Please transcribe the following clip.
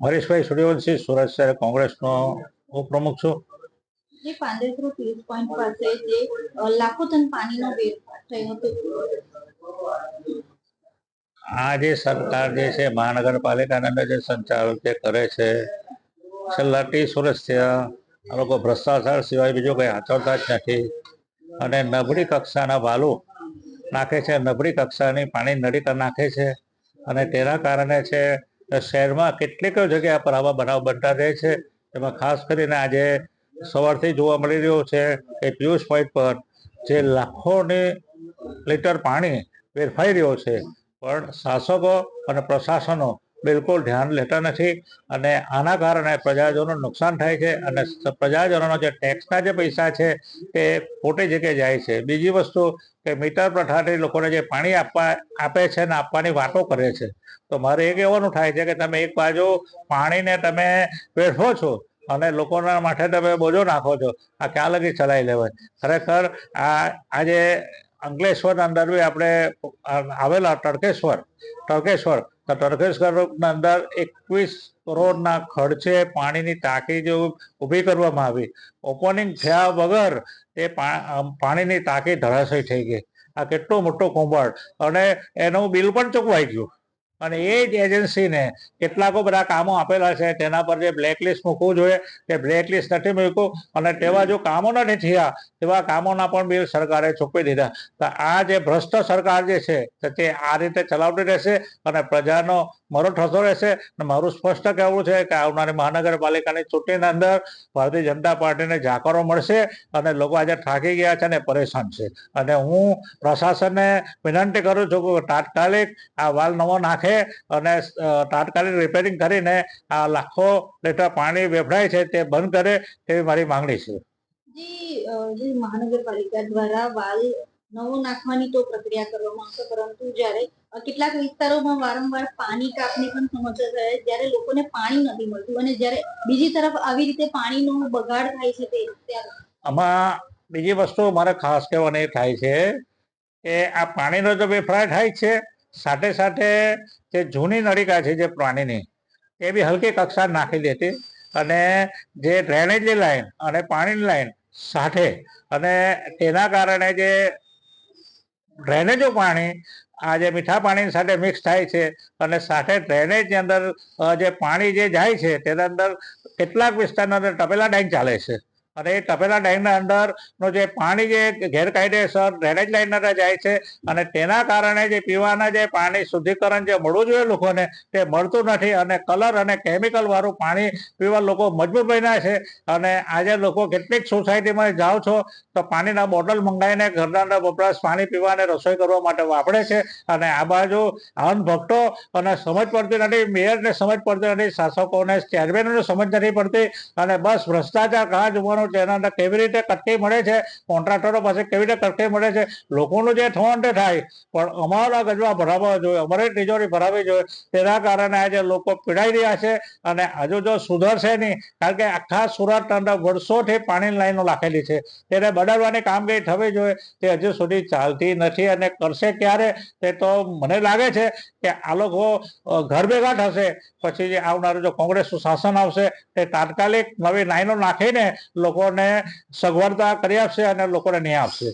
હરીશભાઈ સૂર્યવંશી સુરત શહેર કોંગ્રેસનો ઉપપ્રમુખ છું. જે પોઈન્ટ પાસે જે લાખો ટન પાણીનો વેરફાર થયો હતો. આ જે સરકાર જે છે મહાનગરપાલિકાના જે સંચાલન જે કરે છે છેલ્લા ત્રીસ વર્ષથી આ લોકો ભ્રષ્ટાચાર સિવાય બીજું કંઈ આચરતા જ નથી. અને નબળી કક્ષાના વાલુ નાખે છે નબળી કક્ષાની પાણી નળી નાખે છે. અને તેના કારણે છે શહેરમાં કેટલીક જગ્યા પર આવા બનાવ બનતા રહે છે. એમાં ખાસ કરીને આજે સવારથી જોવા મળી રહ્યો છે કે પિયુષ પોઈન્ટ પર જે લાખોની લીટર પાણી વેરફાઈ રહ્યો છે. પણ શાસકો અને પ્રશાસનો બિલકુલ ધ્યાન લેતા નથી અને આના કારણે પ્રજાજનો નુકસાન થાય છે અને પ્રજાજનોનો જે ટેક્સના જે પૈસા છે તે ખોટી જગ્યાએ જાય છે. બીજી વસ્તુ કે મીટર પ્રથાથી લોકોને જે પાણી આપવા, આપે છે ને આપવાની વાતો કરે છે. તો મારે એ કહેવાનું થાય છે કે તમે એક બાજુ પાણીને તમે વેઠો છો અને લોકોના માથે તમે બોજો નાખો છો. આ ક્યાં લગી ચલાવી લેવાય? ખરેખર આ આજે અંકલેશ્વર અંદર બી આપણે આવેલા તડકેશ્વર. તડકેશ્વર. તો તડકેશ્વરના અંદર એકવીસ કરોડના ખર્ચે પાણીની ટાંકી જે ઊભી કરવામાં આવી. ઓપનિંગ થયા વગર એ પાણીની ટાંકી ધરાશય થઈ ગઈ. આ કેટલો મોટો કૌભાંડ અને એનું બિલ પણ ચૂકવાઈ ગયું. અને એ જ એજન્સીને કેટલાકો બધા કામો આપેલા છે. તેના પર જે બ્લેકલિસ્ટ મૂકવું જોઈએ, તે બ્લેકલિસ્ટ નથી મૂક્યું. અને તેવા જો કામો નથી થયા, તેવા કામોના પણ બિલ સરકારે ચૂકવી દીધા. તો આ જે ભ્રષ્ટ સરકાર જે છે, તે આ રીતે ચલાવતી રહેશે અને પ્રજાનો મરો થતો રહેશે. અને મારું સ્પષ્ટ કહેવું છે કે આવનારી મહાનગરપાલિકાની ચૂંટણીની અંદર ભારતીય જનતા પાર્ટીને જાકરો મળશે અને લોકો આજે થાકી ગયા છે અને પરેશાન છે. અને હું પ્રશાસનને વિનંતી કરું છું કે તાત્કાલિક આ વાલ નવો નાખે. અને તાત્કાલિક રિપેરિંગ કરીને આ લાખો લીટર પાણી વેફડાય છે તે બંધ કરે તેવી મારી માંગણી છે. જે મહાનગરપાલિકા દ્વારા વાલ નવો નાખવાની તો પ્રક્રિયા કરવામાં આવશે પરંતુ જ્યારે કેટલાક વિસ્તારોમાં વારંવાર પાણી કાપની પણ સમસ્યા થાય જ્યારે લોકોને પાણી નથી મળતું અને જ્યારે બીજી તરફ આવી રીતે પાણીનો બગાડ થાય છે તે આમાં બીજી વસ્તુ મારે ખાસ કહેવાની થાય છે કે આ પાણીનો જો વેફરાય થાય છે સાથે સાથે જે જૂની નળિકા છે, જે પાણીની એ બી હલકી કક્ષા નાખી દેતી અને જે ડ્રેનેજની લાઈન અને પાણીની લાઈન સાથે અને તેના કારણે જે ડ્રેનેજો પાણી, આ જે મીઠા પાણી સાથે મિક્સ થાય છે અને સાથે ડ્રેનેજની અંદર જે પાણી જે જાય છે, તેના અંદર કેટલાક વિસ્તારના અંદર તપેલા ડેન્ક ચાલે છે. અને એ તપેલા ડાઈનના અંદરનું જે પાણી જે ગેરકાયદેસર ડ્રેનેજ લાઈન અંદર જાય છે અને તેના કારણે જે પીવાના જે પાણી શુદ્ધિકરણ જે મળવું જોઈએ લોકોને તે મળતું નથી અને કલર અને કેમિકલ વાળું પાણી પીવા લોકો મજબૂર બન્યા છે. અને આજે લોકો કેટલીક સોસાયટીમાં જાઓ છો તો પાણીના બોટલ મંગાવીને ઘરના અંદર વપરાશ પાણી પીવા રસોઈ કરવા માટે વાપરે છે. અને આ બાજુ ભક્તો અને સમજ પડતી નથી, મેયરને સમજ પડતી નથી, શાસકોને ચેરમેનોને સમજ નથી પડતી અને બસ ભ્રષ્ટાચાર કાં જોવાનું તેના અંદર કેવી રીતે કટકી મળે છે, કોન્ટ્રાક્ટરો પાસે કેવી રીતે કટકી મળે છે, લોકોનું જે તે થાય. પણ અમારા ગજવા ભરાવવા જોઈએ, અમારી તિજોરી ભરાવી જોઈએ. તેના કારણે આજે લોકો પીડાઈ રહ્યા છે અને હજુ જો સુધરશે નહીં, કારણ કે આખા સુરત અંદર વર્ષોથી પાણીની લાઈનો રાખેલી છે. તેને બદલવાની કામગીરી થવી જોઈએ, તે હજુ સુધી ચાલતી નથી અને કરશે ક્યારે તે તો મને લાગે છે કે આ લોકો ઘર ભેગા થશે, પછી જે આવનારું જો કોંગ્રેસનું શાસન આવશે, તે તાત્કાલિક નવી લાઈનો નાખીને લોકોને સગવડતા કરી આપશે અને લોકોને ન્યાય આપશે.